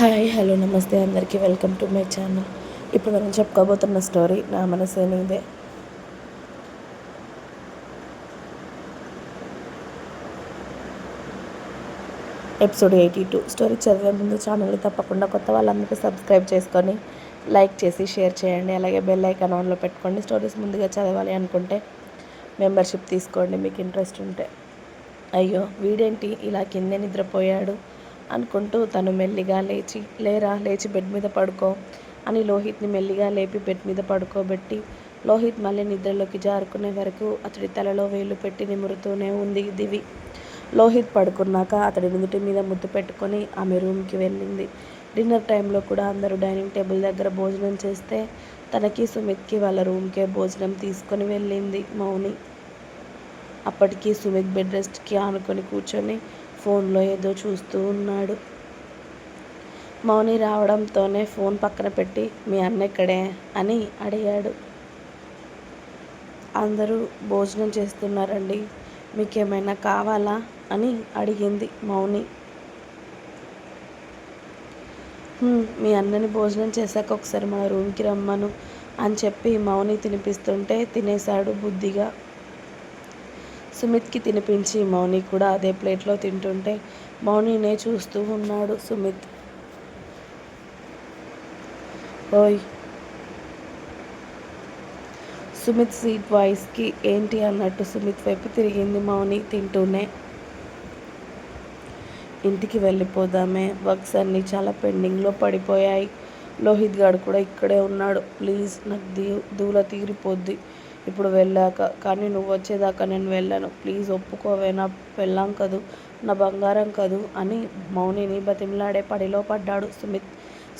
Hi hello నమస్తే అందరికీ welcome to my channel ఇప్పుడు మనం చెప్పుకోబోతున్న స్టోరీ నా మనసే నీదే ఎపిసోడ్ ఎయిటీ టూ స్టోరీ చదివే ముందు ఛానల్ని తప్పకుండా కొత్త వాళ్ళందరికీ సబ్స్క్రైబ్ చేసుకొని లైక్ చేసి షేర్ చేయండి అలాగే బెల్ ఐకాన్ ఆన్లో పెట్టుకోండి స్టోరీస్ ముందుగా చదవాలి అనుకుంటే మెంబర్షిప్ తీసుకోండి మీకు ఇంట్రెస్ట్ ఉంటే అయ్యో వీడేంటి ఇలా కిందే నిద్రపోయాడు అనుకుంటూ తను మెల్లిగా లేచి లేరా లేచి బెడ్ మీద పడుకో అని లోహిత్ని మెల్లిగా లేపి బెడ్ మీద పడుకోబెట్టి లోహిత్ మళ్ళీ నిద్రలోకి జారుకునే వరకు అతడి తలలో వేలు పెట్టి నిమురుతూనే ఉంది దివి లోహిత్ పడుకున్నాక అతడి నుదుటి మీద ముద్దు పెట్టుకొని ఆమె రూమ్కి వెళ్ళింది డిన్నర్ టైంలో కూడా అందరూ డైనింగ్ టేబుల్ దగ్గర భోజనం చేస్తే తనకి సుమిత్కి వాళ్ళ రూమ్కే భోజనం తీసుకొని వెళ్ళింది మౌని అప్పటికి సుమిత్ బెడ్ రెస్ట్కి ఆనుకొని కూర్చొని ఫోన్లో ఏదో చూస్తూ ఉన్నాడు మౌని రావడంతోనే ఫోన్ పక్కన పెట్టి మీ అన్న ఎక్కడే అని అడిగాడు అందరూ భోజనం చేస్తున్నారండి మీకేమైనా కావాలా అని అడిగింది మౌని మీ అన్నని భోజనం చేశాక ఒకసారి మన రూమ్కి రమ్మను అని చెప్పి మౌని తినిపిస్తుంటే తినేశాడు బుద్ధిగా సుమిత్కి తినిపించి మౌని కూడా అదే ప్లేట్లో తింటుంటే మౌనినే చూస్తూ ఉన్నాడు సుమిత్ ఓయ్ సుమిత్ సీట్ వాయిస్కి ఏంటి అన్నట్టు సుమిత్ వైపు తిరిగింది మౌని తింటూనే ఇంటికి వెళ్ళిపోదామే వర్క్స్ అన్నీ చాలా పెండింగ్లో పడిపోయాయి లోహిత్ గారు కూడా ఇక్కడే ఉన్నాడు ప్లీజ్ నాకు దీ దూల తీరిపోద్ది ఇప్పుడు వెళ్ళాక కానీ నువ్వు వచ్చేదాకా నేను వెళ్ళను ప్లీజ్ ఒప్పుకోవే నా పెళ్ళాం కదూ నా బంగారం కదూ అని మౌనిని బతిమిలాడే పడిలో పడ్డాడు సుమిత్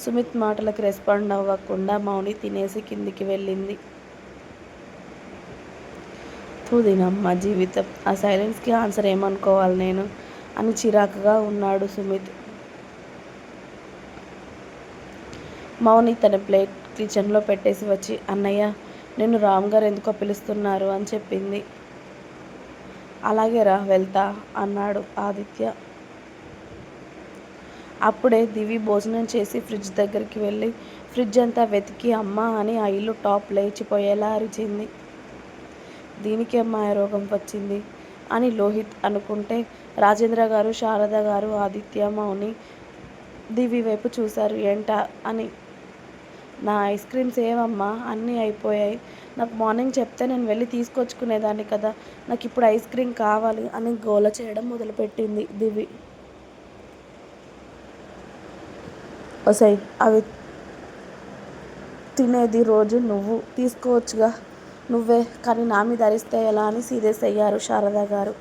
సుమిత్ మాటలకు రెస్పాండ్ అవ్వకుండా మౌని తినేసి కిందికి వెళ్ళింది తూదినమ్మ జీవితం ఆ సైలెన్స్కి ఆన్సర్ ఏమనుకోవాలి నేను అని చిరాకుగా ఉన్నాడు సుమిత్ మౌని తన ప్లేట్ కిచెన్లో పెట్టేసి వచ్చి అన్నయ్య నేను రామ్ గారు ఎందుకో పిలుస్తున్నారు అని చెప్పింది అలాగే రా వెళ్తా అన్నాడు ఆదిత్య అప్పుడే దివి భోజనం చేసి ఫ్రిడ్జ్ దగ్గరికి వెళ్ళి ఫ్రిడ్జ్ అంతా వెతికి అమ్మ అని ఆ ఇల్లు టాప్ లేచిపోయేలా అరిచింది దీనికే మాయరోగం వచ్చింది అని లోహిత్ అనుకుంటే రాజేంద్ర గారు శారద గారు ఆదిత్య మౌని దివి వైపు చూశారు ఏంట అని నా ఐస్ క్రీమ్స్ ఏవమ్మా అన్నీ అయిపోయాయి నాకు మార్నింగ్ చెప్తే నేను వెళ్ళి తీసుకొచ్చుకునేదాన్ని కదా నాకు ఇప్పుడు ఐస్ క్రీమ్ కావాలి అని గోల చేయడం మొదలుపెట్టింది దివి వసై అవి తినేది రోజు నువ్వు తీసుకోవచ్చుగా నువ్వే కానీ నా మీద అరిస్తే ఎలా అని సీరియస్ అయ్యారు శారదా గారు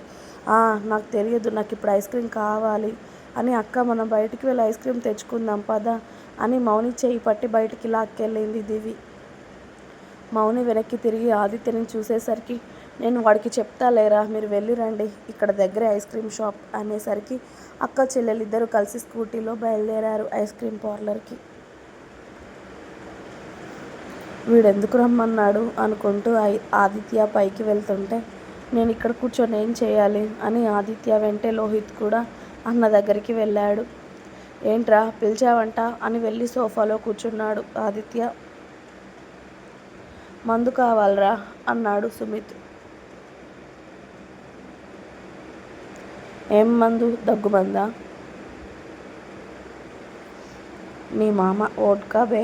నాకు తెలియదు నాకు ఇప్పుడు ఐస్ క్రీమ్ కావాలి అని అక్క మనం బయటికి వెళ్ళి ఐస్ క్రీమ్ తెచ్చుకుందాం పదా అని మౌని చేయి పట్టి బయటికి లాక్కెళ్ళింది దివి మౌని వెనక్కి తిరిగి ఆదిత్యని చూసేసరికి నేను వాడికి చెప్తా లేరా మీరు వెళ్ళిరండి ఇక్కడ దగ్గర ఐస్ క్రీమ్ షాప్ అనేసరికి అక్క చెల్లెలిద్దరూ కలిసి స్కూటీలో బయలుదేరారు ఐస్ క్రీమ్ పార్లర్కి వీడెందుకు రమ్మన్నాడు అనుకుంటూ ఆదిత్య పైకి వెళ్తుంటే నేను ఇక్కడ కూర్చొని ఏం చేయాలి అని ఆదిత్య వెంటే లోహిత్ కూడా అన్న దగ్గరికి వెళ్ళాడు ఏంట్రా పిలిచావంట అని వెళ్ళి సోఫాలో కూర్చున్నాడు ఆదిత్య మందు కావాలరా అన్నాడు సుమిత్ ఏం మందు దగ్గుమందా నీ మామ ఓట్కా బే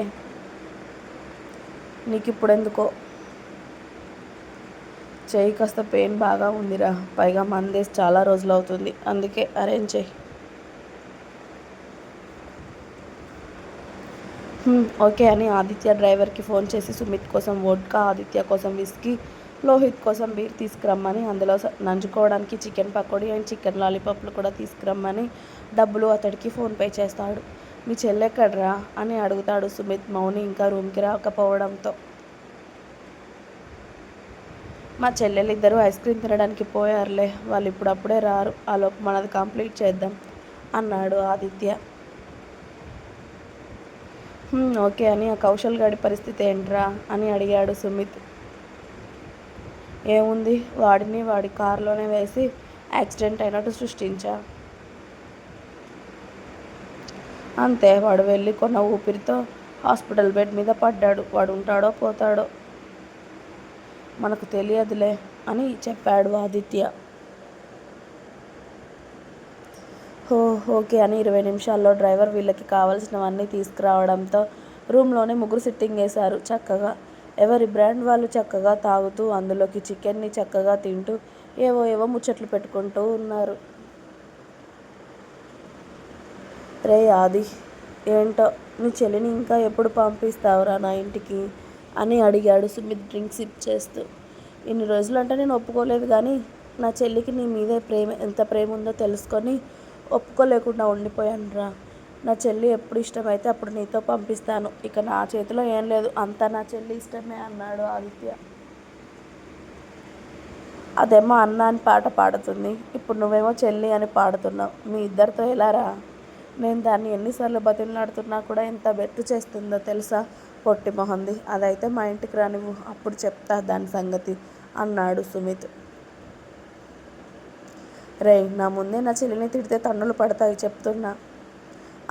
నీకు ఇప్పుడెందుకో చేయి కాస్త పెయిన్ బాగా ఉందిరా పైగా మందేసి చాలా రోజులు అవుతుంది అందుకే అరేంజ్ చేయి ఓకే అని ఆదిత్య డ్రైవర్కి ఫోన్ చేసి సుమిత్ కోసం వోడ్కా ఆదిత్య కోసం విస్కీ లోహిత్ కోసం బీర్ తీసుకురమ్మని అందులో నంచుకోవడానికి చికెన్ పకోడీ అండ్ చికెన్ లాలీపాప్లు కూడా తీసుకురమ్మని డబ్బులు అతడికి ఫోన్పే చేస్తాడు మీ చెల్లెక్కడ్రా అని అడుగుతాడు సుమిత్ మౌని ఇంకా రూమ్కి రాకపోవడంతో మా చెల్లెలిద్దరూ ఐస్ క్రీమ్ తినడానికి పోయారులే వాళ్ళు ఇప్పుడప్పుడే రారు ఆలోపు మనది కంప్లీట్ చేద్దాం అన్నాడు ఆదిత్య ఓకే అని ఆ కౌశల్ గారి పరిస్థితి ఏంట్రా అని అడిగాడు సుమిత్ ఏముంది వాడిని వాడి కారులోనే వేసి యాక్సిడెంట్ అయినట్టు సృష్టించా అంతే వాడు వెళ్ళి కొన్న ఊపిరితో హాస్పిటల్ బెడ్ మీద పడ్డాడు వాడు ఉంటాడో పోతాడో మనకు తెలియదులే అని చెప్పాడు ఆదిత్య హో ఓకే అని ఇరవై నిమిషాల్లో డ్రైవర్ వీళ్ళకి కావాల్సినవన్నీ తీసుకురావడంతో రూమ్లోనే ముగ్గురు సిట్టింగ్ వేశారు చక్కగా ఎవరి బ్రాండ్ వాళ్ళు చక్కగా తాగుతూ అందులోకి చికెన్ని చక్కగా తింటూ ఏవో ఏవో ముచ్చట్లు పెట్టుకుంటూ ఉన్నారు రే ఆది ఏంటో నీ చెల్లిని ఇంకా ఎప్పుడు పంపిస్తావురా నా ఇంటికి అని అడిగాడు సుమిత్ డ్రింక్ సిప్ చేస్తూ ఇన్ని రోజులంటే నేను ఒప్పుకోలేదు కానీ నా చెల్లికి నీ మీదే ప్రేమ ఎంత ప్రేమ ఉందో తెలుసుకొని ఒప్పుకోలేకుండా ఉండిపోయానురా నా చెల్లి ఎప్పుడు ఇష్టమైతే అప్పుడు నీతో పంపిస్తాను ఇక నా చేతిలో ఏం లేదు అంతా నా చెల్లి ఇష్టమే అన్నాడు ఆదిత్య అదేమో అన్న అని పాట పాడుతుంది ఇప్పుడు నువ్వేమో చెల్లి అని పాడుతున్నావు మీ ఇద్దరితో ఎలారా నేను దాన్ని ఎన్నిసార్లు బతిమలాడుతున్నా కూడా ఎంత బెట్టు చేస్తుందో తెలుసా పొట్టి మొహంది అదైతే మా ఇంటికి రానివ్వు అప్పుడు చెప్తా దాని సంగతి అన్నాడు సుమిత్ రే నా ముందే నా చెల్లిని తిడితే తన్నులు పడతాయి చెప్తున్నా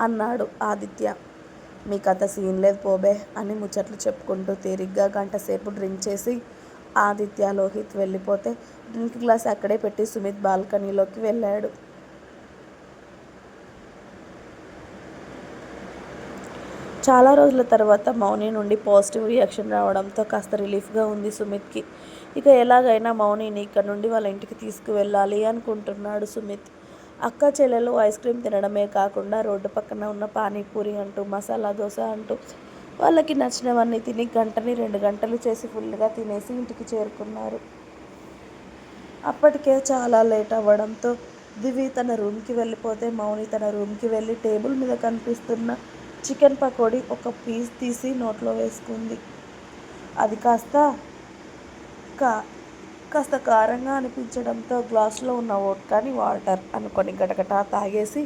అన్నాడు ఆదిత్య మీకు అంత సీన్ లేదు పోబే అని ముచ్చట్లు చెప్పుకుంటూ తిరిగ్గా గంట సేపు డ్రింక్ చేసి ఆదిత్య లోహిత్ వెళ్ళిపోతే డ్రింక్ గ్లాస్ అక్కడే పెట్టి సుమిత్ బాల్కనీలోకి వెళ్ళాడు చాలా రోజుల తర్వాత మౌని నుండి పాజిటివ్ రియాక్షన్ రావడంతో కాస్త రిలీఫ్గా ఉంది సుమిత్కి ఇక ఎలాగైనా మౌనిని ఇక్కడ నుండి వాళ్ళ ఇంటికి తీసుకువెళ్ళాలి అనుకుంటున్నాడు సుమిత్ అక్క చెల్లెలు ఐస్ క్రీమ్ తినడమే కాకుండా రోడ్డు పక్కన ఉన్న పానీపూరి అంటూ మసాలా దోశ అంటూ వాళ్ళకి నచ్చినవన్నీ తిని గంటని రెండు గంటలు చేసి ఫుల్గా తినేసి ఇంటికి చేరుకున్నారు అప్పటికే చాలా లేట్ అవ్వడంతో దివి తన రూమ్కి వెళ్ళిపోతే మౌని తన రూమ్కి వెళ్ళి టేబుల్ మీద కనిపిస్తున్న చికెన్ పకోడీ ఒక పీస్ తీసి నోట్లో వేసుకుంది అది కాస్త కా కాస్త కారంగా అనిపించడంతో గ్లాసులో ఉన్న ఓట్కాని వాటర్ అనుకొని గటగట తాగేసి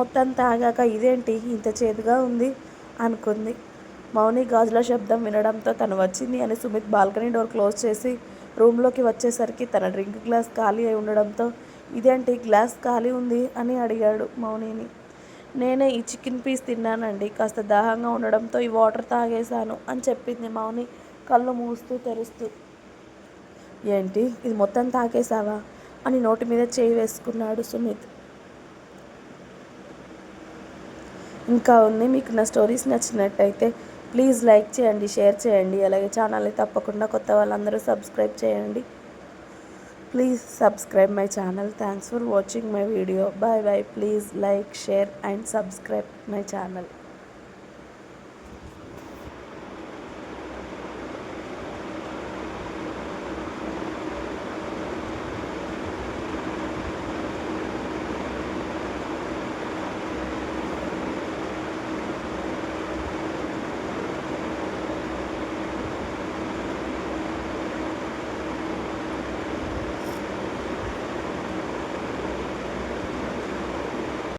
మొత్తం తాగాక ఇదేంటి ఇంత చేదుగా ఉంది అనుకుంది మౌని గాజుల శబ్దం వినడంతో తను వచ్చింది అని సుమిత్ బాల్కనీ డోర్ క్లోజ్ చేసి రూమ్లోకి వచ్చేసరికి తన డ్రింక్ గ్లాస్ ఖాళీ అయి ఉండడంతో ఇదేంటి గ్లాస్ ఖాళీ ఉంది అని అడిగాడు మౌనిని నేనే ఈ చికెన్ పీస్ తిన్నానండి కాస్త దాహంగా ఉండడంతో ఈ వాటర్ తాగేశాను అని చెప్పింది మౌని కళ్ళు మూస్తూ తెరుస్తూ ఏంటి ఇది మొత్తం తాగేశావా అని నోటి మీద చేయి వేసుకున్నాడు సుమిత్ ఇంకా ఉంది మీకు నా స్టోరీస్ నచ్చినట్టయితే ప్లీజ్ లైక్ చేయండి షేర్ చేయండి అలాగే ఛానల్ని తప్పకుండా కొత్త వాళ్ళందరూ సబ్స్క్రైబ్ చేయండి Please subscribe my channel. Thanks for watching my video. Bye bye. Please like, share and subscribe my channel.